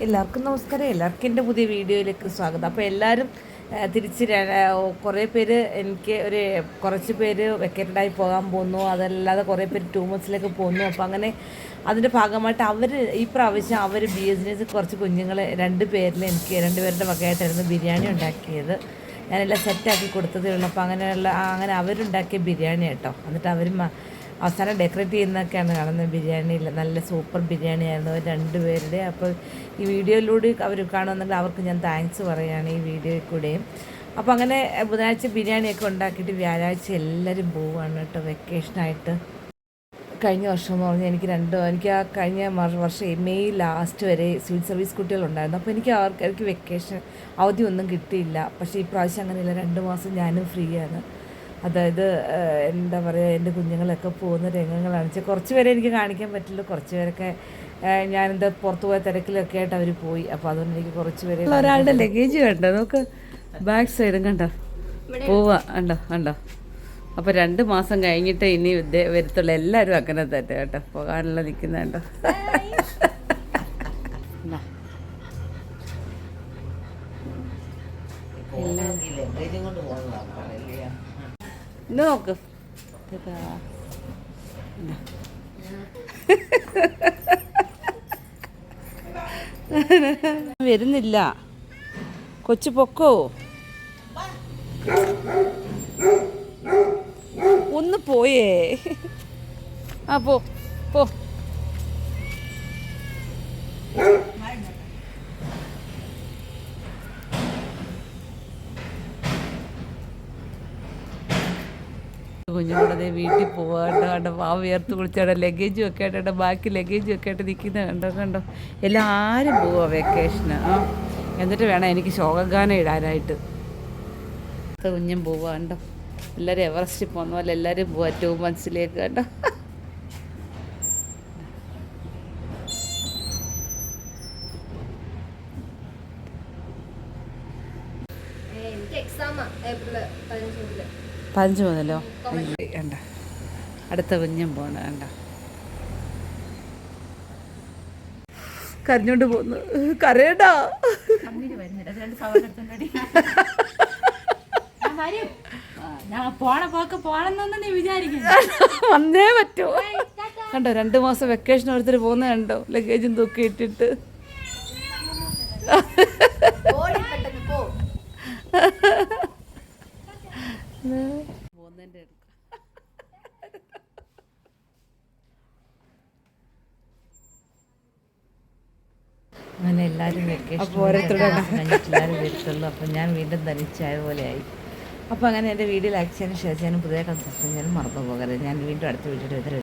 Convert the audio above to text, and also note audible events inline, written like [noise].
എല്ലാവർക്കും നമസ്കാരം. എല്ലാവർക്കും എന്റെ പുതിയ വീഡിയോയിലേക്ക് സ്വാഗതം. അപ്പോൾ എല്ലാവരും തിരിച്ച് കുറേ പേര് എനിക്ക് ഒരു കുറച്ച് പേര് വെക്കേറ്റഡായി പോകാൻ പോകുന്നു അതല്ലാതെ കുറേ പേര് ടൂ മന്ത്സിലേക്ക് പോകുന്നു അപ്പോൾ അങ്ങനെ അതിന്റെ ഭാഗമായിട്ട് അവർ ഈ പ്രാവശ്യം അവർ ബി എസ് എസ് കുറച്ച് കുഞ്ഞുങ്ങൾ രണ്ട് പേരിൽ എനിക്ക് രണ്ട് പേരുടെ വകയായിട്ടായിരുന്നു ബിരിയാണി ഉണ്ടാക്കിയത്. ഞാനെല്ലാം സെറ്റാക്കി കൊടുത്തതേ ഉള്ളൂ. അപ്പോൾ അങ്ങനെയുള്ള അങ്ങനെ അവരുണ്ടാക്കിയ ബിരിയാണി കേട്ടോ എന്നിട്ട് അവർ അവസാനം ഡെക്കറേറ്റ് ചെയ്യുന്നതൊക്കെയാണ് കാണുന്നത്. ബിരിയാണിയിൽ നല്ല സൂപ്പർ ബിരിയാണി അവർ രണ്ടുപേരുടെ. അപ്പോൾ ഈ വീഡിയോയിലൂടെ അവർ കാണുമെന്നുണ്ടെങ്കിൽ അവർക്ക് ഞാൻ താങ്ക്സ് പറയുകയാണ് ഈ വീഡിയോയിൽ കൂടെയും. അപ്പോൾ അങ്ങനെ ബുധനാഴ്ച ബിരിയാണിയൊക്കെ ഉണ്ടാക്കിയിട്ട് വ്യാഴാഴ്ച എല്ലാവരും പോവുകയാണ് കേട്ടോ വെക്കേഷനായിട്ട് കഴിഞ്ഞ വർഷം എന്ന് പറഞ്ഞാൽ എനിക്ക് രണ്ട് എനിക്ക് ആ കഴിഞ്ഞ വർഷം മെയ് ലാസ്റ്റ് വരെ സിവിൽ സർവീസ് കുട്ടികളുണ്ടായിരുന്നു. അപ്പോൾ എനിക്ക് അവർക്ക് എനിക്ക് വെക്കേഷൻ അവധി ഒന്നും കിട്ടിയില്ല. പക്ഷേ ഈ പ്രാവശ്യം അങ്ങനെയില്ല രണ്ട് മാസം ഞാനും ഫ്രീ ആണ്. അതായത് എന്താ പറയുക എന്റെ കുഞ്ഞുങ്ങളൊക്കെ പോകുന്ന രംഗങ്ങളാണ്. വെച്ചാൽ കുറച്ച് പേരെ എനിക്ക് കാണിക്കാൻ പറ്റില്ല കുറച്ച് പേരൊക്കെ ഞാനെന്താ പുറത്ത് പോയ തിരക്കിലൊക്കെ ആയിട്ട് അവർ പോയി. അപ്പോൾ അതുകൊണ്ട് എനിക്ക് കുറച്ച് പേരെ ഒരാളുടെ ലഗേജ് കണ്ടോ? നമുക്ക് ബാക്ക് സൈഡും കണ്ടോ? പോവാ. കണ്ടോ? കണ്ടോ? അപ്പോൾ രണ്ട് മാസം കഴിഞ്ഞിട്ട് ഇനി വരത്തുള്ള വരത്തുള്ളൂ. എല്ലാവരും അങ്ങനെ തന്നെ കേട്ടോ. പോകാനുള്ള നിൽക്കുന്ന കേട്ടോ എന്നാ. ഇത് നോക്ക്. [laughs] വരുന്നില്ല. കൊച്ചു പൊക്കോ? ഒന്ന് പോയേ. ആ പോ പോ. കുഞ്ഞുകൂടെ വീട്ടിൽ പോവാണ്ട് കണ്ടോ ആ വിയർത്ത് കുളിച്ചാടെ ലഗേജും ഒക്കെ ആയിട്ട് ബാക്കി ലഗേജും ഒക്കെ ആയിട്ട് നിൽക്കുന്ന കണ്ടോ കണ്ടോ. എല്ലാവരും പോവാ വെക്കേഷന് ആ എന്നിട്ട് വേണം എനിക്ക് ശോകഗാനം ഇടാനായിട്ട്. കുഞ്ഞും പോവാ കണ്ടോ. എല്ലാവരും എവറസ്റ്റ് പോകുന്ന പോലെ എല്ലാവരും പോവാ ടൂ മന്ത്സിലേക്ക് കണ്ടോ. എനിക്ക് എക്സാമാ ഏപ്രിൽ പതിനഞ്ച് മുതൽ. പതിനഞ്ച് മുതലോ? വേണ്ട. അടുത്ത കുഞ്ഞും പോണ വേണ്ട. കരഞ്ഞോണ്ട് പോന്നു. കരയടാ വന്നേ പറ്റോ. കണ്ടോ രണ്ടു മാസം വെക്കേഷൻ ഓരോരുത്തർ പോകുന്ന കണ്ടോ ലഗേജും തൂക്കി ഇട്ടിട്ട് പോകുന്നതിന്റെ അങ്ങനെ എല്ലാവരും വെക്കേഷൻ എല്ലാവരും വരുത്തുള്ളൂ. അപ്പം ഞാൻ വീണ്ടും തനിച്ചായ പോലെയായി അപ്പോൾ അങ്ങനെ എന്റെ വീഡിയോ ലൈക്ക് ചെയ്യാനും ഷെയർ ചെയ്യാനും പുതിയ കൺസെപ്റ്റ് ഞാൻ മറന്നു പോകരുത്. ഞാൻ വീണ്ടും അടുത്ത വീഡിയോ